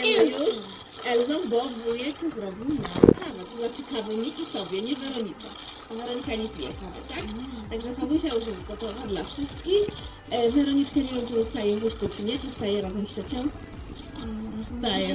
Próbujemy już Elzą, bo wujek zrobił nam kawę. To znaczy kawy nie i sobie, nie Weronika. Weronika nie pije kawy, tak? Także kawusia już jest gotowa dla wszystkich. E, Weroniczka nie wiem, czy zostaje w łóżku, czy nie, czy staje razem z ciocią? Staje.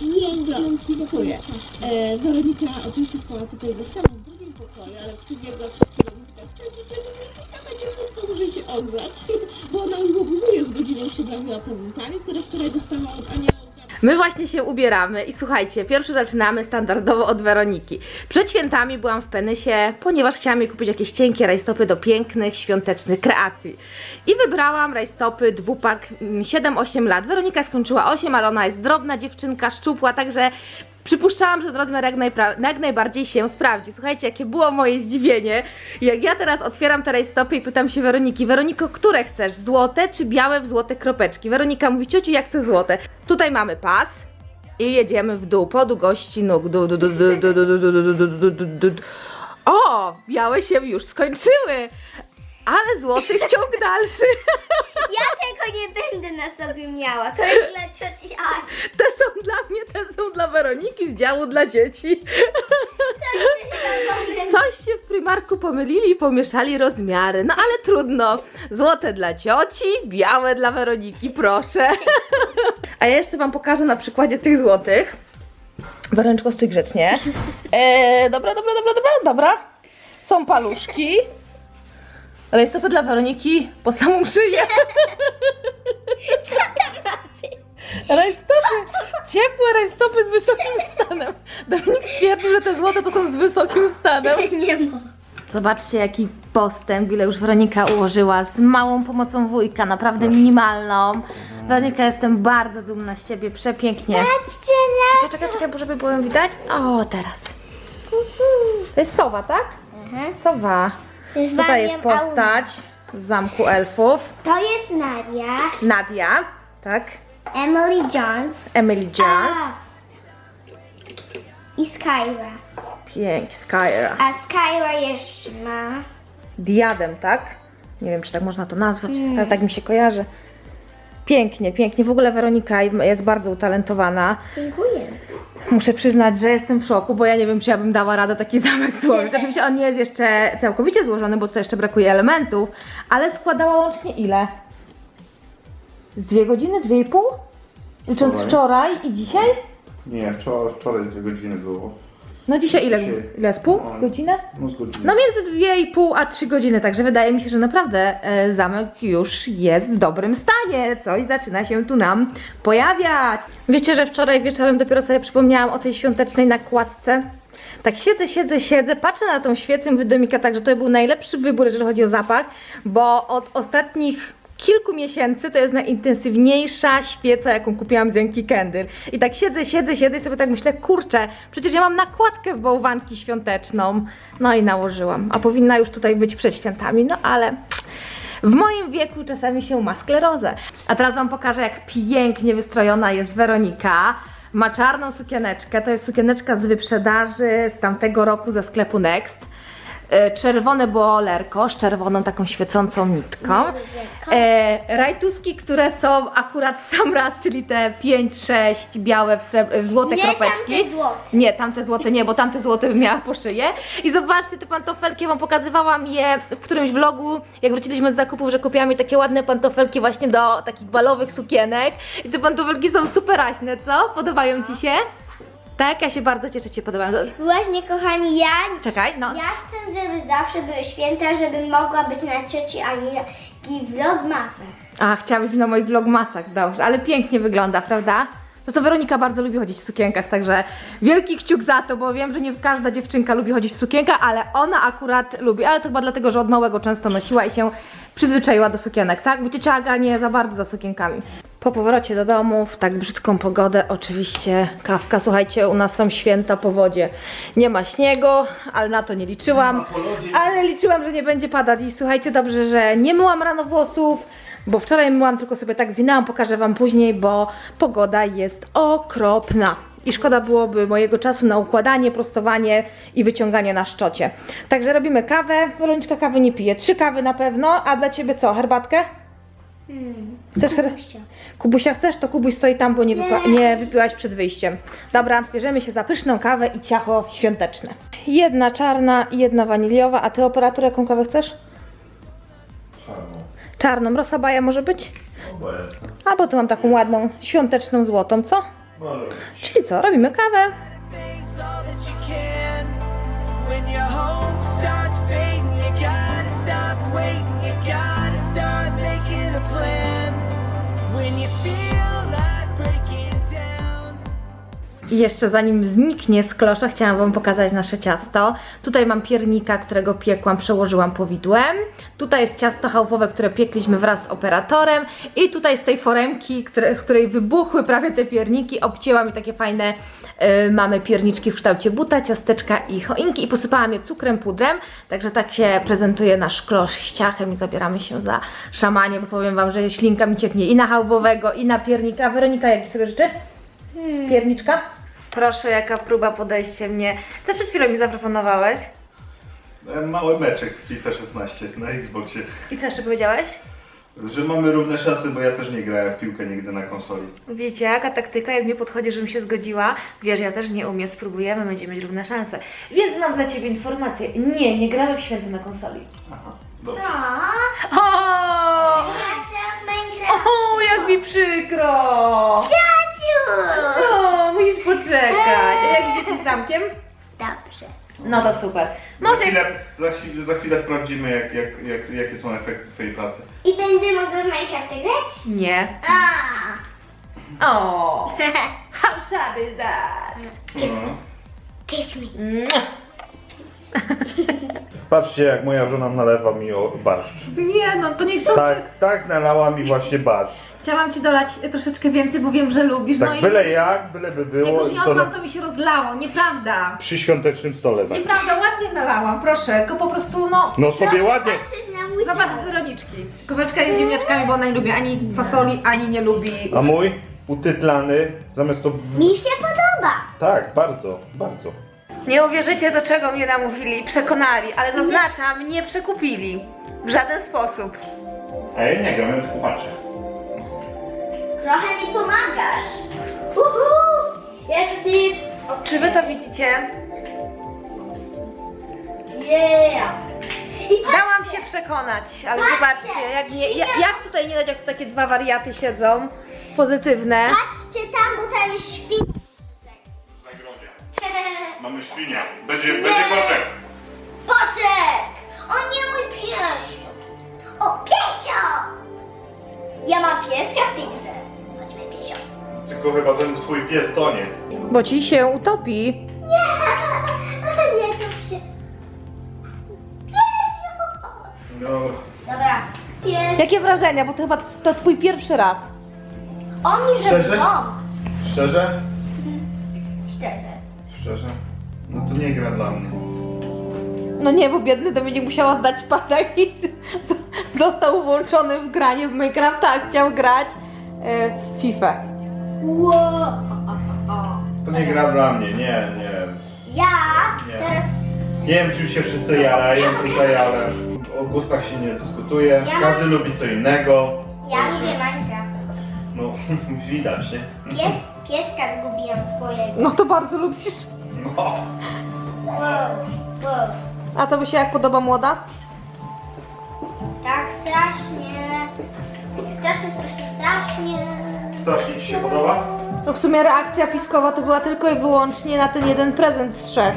Pięknie ci Dziękuję. E, Weronika oczywiście spała tutaj ze sobą w drugim pokoju, ale przybiegła przed chwilą i tak, ciociu, ciociu, taka ciepło, muszę się ogrzać, bo ona już obowiązuje z godziną się bawiła prezentami, które wczoraj dostała od aniołka. My właśnie się ubieramy i słuchajcie, pierwszy zaczynamy standardowo od Weroniki. Przed świętami byłam w Penysie, ponieważ chciałam jej kupić jakieś cienkie rajstopy do pięknych, świątecznych kreacji. I wybrałam rajstopy dwupak mm, 7-8 lat. Weronika skończyła 8, ale ona jest drobna dziewczynka, szczupła, także przypuszczałam, że ten rozmiar jak, jak najbardziej się sprawdzi. Słuchajcie, jakie było moje zdziwienie, jak ja teraz otwieram te rajstopy i pytam się Weroniki, Weroniko, które chcesz, złote czy białe w złote kropeczki? Weronika mówi, ciociu, ja chcę złote. Tutaj mamy pas i jedziemy w dół, po długości nóg. Du, du, du, du, du, du, du, du, du, du, du, du, du, du. O, białe się już skończyły, ale złoty ciąg dalszy. Ja tego nie będę na sobie miała. To jest dla cioci Ani. Te są dla mnie, te są dla Weroniki z działu dla dzieci. Coś się w Primarku pomylili i pomieszali rozmiary. No ale trudno. Złote dla cioci, białe dla Weroniki, proszę. A ja jeszcze Wam pokażę na przykładzie tych złotych. Weronyczko, stój grzecznie. E, dobra, dobra, dobra, dobra, dobra. Są paluszki. Rajstopy dla Weroniki po samą szyję. Rajstopy, ciepłe rajstopy z wysokim stanem. Dominik stwierdził, że te złote to są z wysokim stanem. Nie ma. Zobaczcie jaki postęp, ile już Weronika ułożyła z małą pomocą wujka, naprawdę minimalną. Weronika, jestem bardzo dumna z siebie, przepięknie. Patrzcie na Czekaj, czekaj, czekaj, żeby było ją widać. O, teraz. To jest sowa, tak? Sowa. Tutaj jest postać z zamku elfów. To jest Nadia, Nadia, tak? Emily Jones Emily Jones. a, i Skyra. Pięknie, Skyra. A Skyra jeszcze ma... Diadem, tak? Nie wiem, czy tak można to nazwać, ale tak mi się kojarzy. Pięknie, pięknie. W ogóle Weronika jest bardzo utalentowana. Dziękuję. Muszę przyznać, że jestem w szoku, bo ja nie wiem, czy ja bym dała radę taki zamek złożyć. Oczywiście on nie jest jeszcze całkowicie złożony, bo tutaj jeszcze brakuje elementów, ale składała łącznie ile? Z dwie godziny, dwie i pół? Licząc Wczoraj. wczoraj i dzisiaj? Nie, wczoraj, wczoraj z dwie godziny było. No dzisiaj ile? Dzisiaj. Ile z pół? No. Godzinę? No z godziny. No między dwie i pół a trzy godziny, także wydaje mi się, że naprawdę e, zamek już jest w dobrym stanie. Coś zaczyna się tu nam pojawiać. Wiecie, że wczoraj wieczorem dopiero sobie przypomniałam o tej świątecznej nakładce. Tak siedzę, siedzę, siedzę, patrzę na tą świecę mówię do Mika tak, że to był najlepszy wybór, jeżeli chodzi o zapach, bo od ostatnich kilku miesięcy to jest najintensywniejsza świeca, jaką kupiłam z Yankee Candle. I tak siedzę, siedzę, siedzę i sobie tak myślę, kurczę, przecież ja mam nakładkę w bałwanki świąteczną. No i nałożyłam, a powinna już tutaj być przed świętami, no ale... W moim wieku czasami się ma sklerozę. A teraz Wam pokażę, jak pięknie wystrojona jest Weronika. Ma czarną sukieneczkę, to jest sukieneczka z wyprzedaży z tamtego roku ze sklepu Next. E, Czerwone bolerko z czerwoną taką świecącą nitką. E, rajtuski, które są akurat w sam raz, czyli te 5-6 białe w, srebr- w złote Nie, kropeczki. tamte złote. Nie, tamte złote nie, bo tamte złote bym miała po szyję. I zobaczcie, te pantofelki, wam pokazywałam je w którymś vlogu, jak wróciliśmy z zakupów, że kupiłam mi takie ładne pantofelki właśnie do takich balowych sukienek. I te pantofelki są superaśne, co? Podobają Ci się? Tak, ja się bardzo cieszę, Ci się podobają. Właśnie, kochani, ja... Czekaj, no. Ja chcę, żeby zawsze były święta, żebym mogła być na cioci Ani taki vlogmasach. A, chciałabyś na moich vlogmasach, dobrze, ale pięknie wygląda, prawda? Zresztą Weronika bardzo lubi chodzić w sukienkach, także wielki kciuk za to, bo wiem, że nie każda dziewczynka lubi chodzić w sukienkach, ale ona akurat lubi, ale to chyba dlatego, że od małego często nosiła i się przyzwyczaiła do sukienek, tak? Bo ciocia Aga nie za bardzo za sukienkami. Po powrocie do domu, w tak brzydką pogodę, oczywiście kawka. Słuchajcie, u nas są święta po wodzie. Nie ma śniegu, ale na to nie liczyłam. Ale liczyłam, że nie będzie padać i słuchajcie, dobrze, że nie myłam rano włosów, bo wczoraj myłam, tylko sobie tak zwinęłam, pokażę Wam później, bo pogoda jest okropna. I szkoda byłoby mojego czasu na układanie, prostowanie i wyciąganie na szczocie. Także robimy kawę. Weroniczka kawy nie pije. Trzy kawy na pewno, a dla Ciebie co? Herbatkę? Chcesz her... Kubusia chcesz? To Kubuś stoi tam, bo nie, wypa- nie wypiłaś przed wyjściem. Dobra, bierzemy się za pyszną kawę i ciacho świąteczne. Jedna czarna i jedna waniliowa, a ty operator jaką kawę chcesz? Czarno. Czarną, rosabaja może być? Albo tu mam taką ładną, świąteczną, złotą, co? Czyli co, robimy kawę. When you gotta I jeszcze zanim zniknie z klosza, chciałam Wam pokazać nasze ciasto. Tutaj mam piernika, którego piekłam, przełożyłam powidłem. Tutaj jest ciasto chałupowe, które piekliśmy wraz z operatorem. I tutaj z tej foremki, które, z której wybuchły prawie te pierniki, obcięłam i takie fajne y, mamy pierniczki w kształcie buta, ciasteczka i choinki. I posypałam je cukrem, pudrem. Także tak się prezentuje nasz klosz z ciachem i zabieramy się za szamanie, bo powiem Wam, że ślinka mi cieknie i na chałupowego, i na piernika. Weronika, jak sobie życzy? Pierniczka? Proszę, jaka próba podejście mnie. Co przed chwilą mi zaproponowałeś? E, Mały meczek w FIFA 16 na Xboxie. I co jeszcze powiedziałeś? Że mamy równe szanse, bo ja też nie grałem w piłkę nigdy na konsoli. Wiecie, jaka taktyka, jak mnie podchodzi, żebym się zgodziła. Wiesz, ja też nie umiem, spróbujemy, będziemy mieć równe szanse. Więc mam dla Ciebie informację. Nie, nie gramy w święty na konsoli. Aha, dobrze. No, O, ja chciałam Minecraft. o jak mi przykro! Ciaciu! Poczekać. A jak idziecie z zamkiem? Dobrze. No to super. Za Może chwilę, za, chwilę, za chwilę sprawdzimy, jak, jak, jak, jakie są efekty Twojej pracy. I będę mogła w Minecraft grać? Nie. A. O, how sad is that? No. Kiss me. Mua. Patrzcie, jak moja żona nalewa mi o barszcz. Nie, no to nie chcę. Tak, tak nalała mi właśnie barszcz. Chciałam Ci dolać troszeczkę więcej, bo wiem, że lubisz. Tak no i byle jak, byle by jak było. już nie to odlam, to mi się rozlało. Nieprawda. przy świątecznym stole tak. Nieprawda, ładnie nalałam, proszę. Tylko po prostu, no... No sobie ładnie. Patrzysz na mój Zobacz. Weroniczki. Koweczka jest z ziemniaczkami, bo ona nie lubi ani fasoli, ani nie lubi... A mój utytlany, zamiast to... w- Mi się podoba. Tak, bardzo, bardzo. Nie uwierzycie, do czego mnie namówili, przekonali, ale zaznaczam, nie przekupili. W żaden sposób. A ja nie gram, ja tylko patrzę. Trochę mi pomagasz. Uhu. Jest ty. Czy wy to widzicie? Yeah. I Dałam się przekonać, ale Patrzcie, zobaczcie, jak, nie, jak, jak tutaj nie dać, jak tu takie dwa wariaty siedzą, pozytywne. patrzcie tam, bo tam jest świn. Mamy świnia. Będzie, będzie koczek. Poczek! O nie mój pies! O, piesio! Ja mam pieska w tej grze. Chodźmy, piesio. Tylko chyba ten twój pies tonie. Bo ci się utopi. Nie, nie, to psie. Piesio! No, Dobra, pies. Jakie wrażenia, bo to chyba tw- to twój pierwszy raz. On mi zrobił Szczerze? dom. szczerze? Szczerze. Szczerze? No to nie gra dla mnie. No nie, bo biedny Dominik musiał oddać pada i z- został włączony w granie w Minecraft. Tak, chciał grać e, w FIFA. Wow. To nie gra dla mnie, nie, nie. Ja Nie. teraz... Nie wiem, czym się wszyscy jarają tutaj, ale o gustach się nie dyskutuje. Ja- Każdy lubi co innego. Ja lubię Minecraft. No, widać, nie? Pie, pieska zgubiłam swojego. No to bardzo lubisz. No. A to by się jak podoba młoda? Tak strasznie. Strasznie, strasznie, strasznie. Strasznie ci się podoba? No w sumie reakcja piskowa to była tylko i wyłącznie na ten jeden prezent z trzech.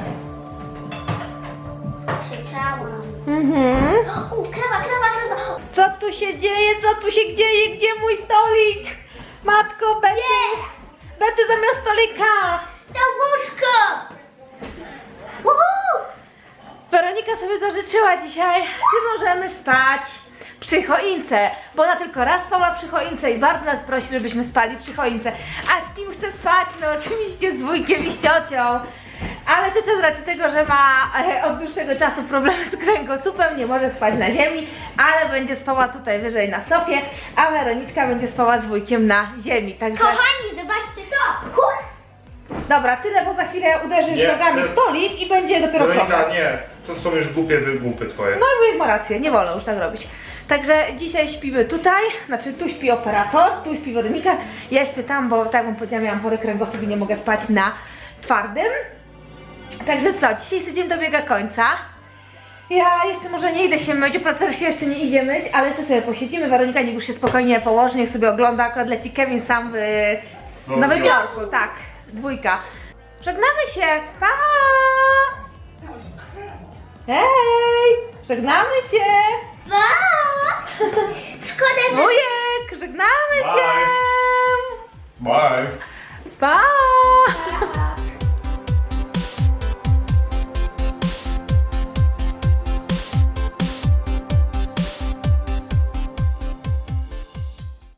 Krzyczałam. Mhm. U, krawa, krawa, krawa. Co tu się dzieje? Co tu się dzieje? Gdzie mój stolik? Matko, Betty! Betty zamiast stolika! To łóżko! Weronika sobie zażyczyła dzisiaj, czy możemy spać przy choince, bo ona tylko raz spała przy choince i bardzo nas prosi, żebyśmy spali przy choince. A z kim chce spać? No oczywiście z wujkiem i z ciocią. Ale ciocia z racji tego, że ma e, od dłuższego czasu problemy z kręgosłupem, nie może spać na ziemi, ale będzie spała tutaj wyżej na sofie, a Weroniczka będzie spała z wujkiem na ziemi. Także Kochani, zobaczcie to! Hur! dobra, tyle, bo za chwilę uderzysz Nie, nogami to- w stolik i będzie dopiero Weronika, problem. nie. To są już głupie wygłupy twoje. No i ma rację, nie wolno już tak robić. Także dzisiaj śpimy tutaj, znaczy tu śpi operator, tu śpi Weronika. Ja śpię tam, bo tak wam powiedziałam, miałam chory kręgosłup i nie mogę spać na twardym. Także co, dzisiejszy dzień dobiega końca. Ja jeszcze może nie idę się myć, operator się jeszcze nie idzie myć, ale jeszcze sobie posiedzimy. Weronika niech już się spokojnie położy, niech sobie ogląda, akurat leci Kevin sam w Nowym Nowym Jorku. Jorku, tak, dwójka. Żegnamy się, pa! Hej, żegnamy się! Pa! Szkoda, że Wujek, żegnamy Bye. cię! Bye. Pa!